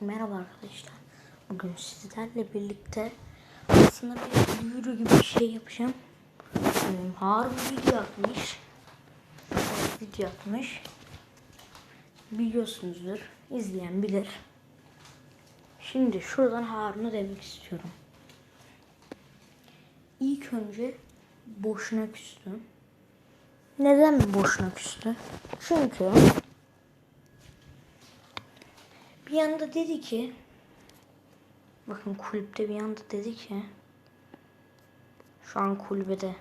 Merhaba arkadaşlar. Bugün sizlerle birlikte aslında bir duyuru gibi bir şey yapacağım. Ee, Harun video atmış. Video atmış. Biliyorsunuzdur. İzleyen bilir. Şimdi şuradan Harun'a demek istiyorum. İlk önce boşuna küstüm. Neden boşuna küstü? Çünkü bir anda dedi ki bakın kulüpte bir anda dedi ki şu an kulübede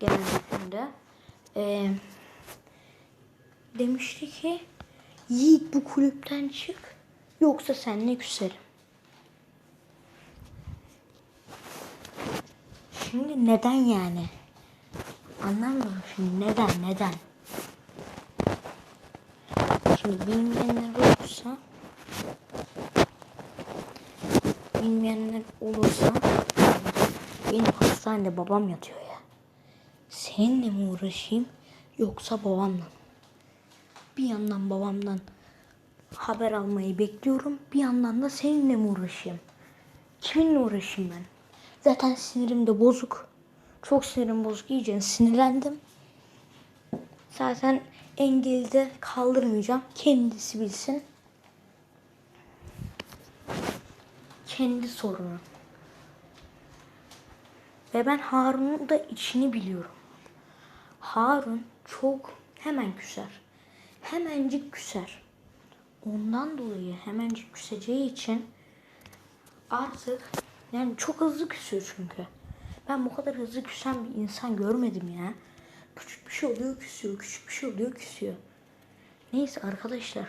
geldiğinde eee demişti ki Yiğit bu kulüpten çık yoksa seninle küserim. Şimdi neden yani? Anlamıyorum şimdi neden neden? Şimdi bilmeyenler olursa bilmeyenler olursa benim hastanede babam yatıyor ya. Seninle mi uğraşayım yoksa babamla? Bir yandan babamdan haber almayı bekliyorum. Bir yandan da seninle mi uğraşayım? Kiminle uğraşayım ben? Zaten sinirim de bozuk. Çok sinirim bozuk. İyice sinirlendim. Zaten engeli de kaldırmayacağım. Kendisi bilsin. Kendi sorunu. Ve ben Harun'un da içini biliyorum. Harun çok hemen küser. Hemencik küser. Ondan dolayı hemencik küseceği için artık yani çok hızlı küsüyor çünkü. Ben bu kadar hızlı küsen bir insan görmedim ya. Küçük bir şey oluyor küsüyor, küçük bir şey oluyor küsüyor. Neyse arkadaşlar.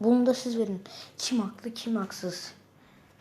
Bunu da siz verin. Kim haklı kim haksız.